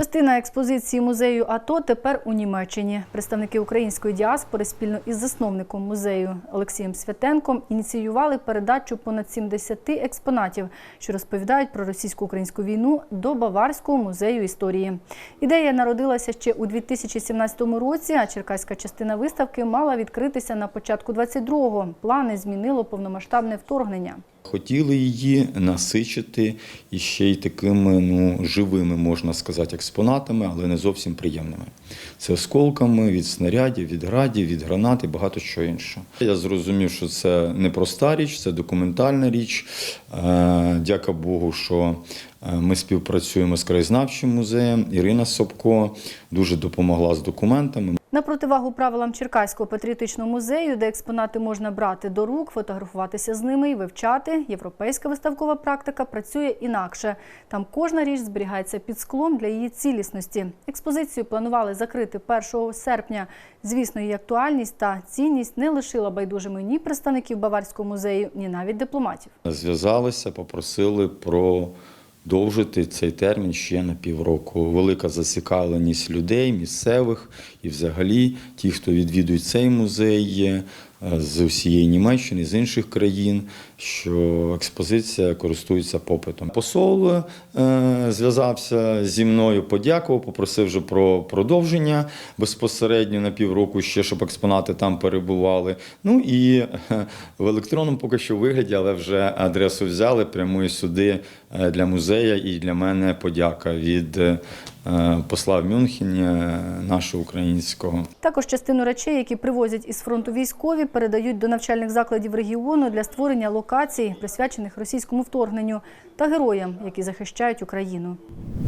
Частина експозиції музею АТО тепер у Німеччині. Представники української діаспори спільно із засновником музею Олексієм Святенком ініціювали передачу понад 70 експонатів, що розповідають про російсько-українську війну до Баварського музею історії. Ідея народилася ще у 2017 році, а черкаська частина виставки мала відкритися на початку 22-го. Плани змінило повномасштабне вторгнення. Хотіли її насичити і ще й такими ну, живими, можна сказати, експонатами, але не зовсім приємними. Це осколками від снарядів, від градів, від гранат і багато що іншого. Я зрозумів, що це не проста річ, це документальна річ. Е, Дяка Богу, що е, ми співпрацюємо з краєзнавчим музеєм. Ірина Собко дуже допомогла з документами. На противагу правилам Черкаського патріотичного музею, де експонати можна брати до рук, фотографуватися з ними і вивчати, європейська виставкова практика працює інакше. Там кожна річ зберігається під склом для її цілісності. Експозицію планували закрити 1 серпня. Звісно, її актуальність та цінність не лишила байдужими ні представників Баварського музею, ні навіть дипломатів. Зв'язалися, попросили продовжити цей термін ще на півроку. Велика зацікавленість людей, місцевих і взагалі ті, хто відвідують цей музей з усієї Німеччини, з інших країн, що експозиція користується попитом. Посол е, зв'язався зі мною, подякував, попросив вже про продовження безпосередньо на півроку ще, щоб експонати там перебували. Ну і е, в електронному поки що вигляді, але вже адресу взяли прямує сюди е, для музея і для мене подяка від е, посла в Мюнхені е, нашого українського. Також частину речей, які привозять із фронту військові, передають до навчальних закладів регіону для створення локацій, присвячених російському вторгненню та героям, які захищають Україну.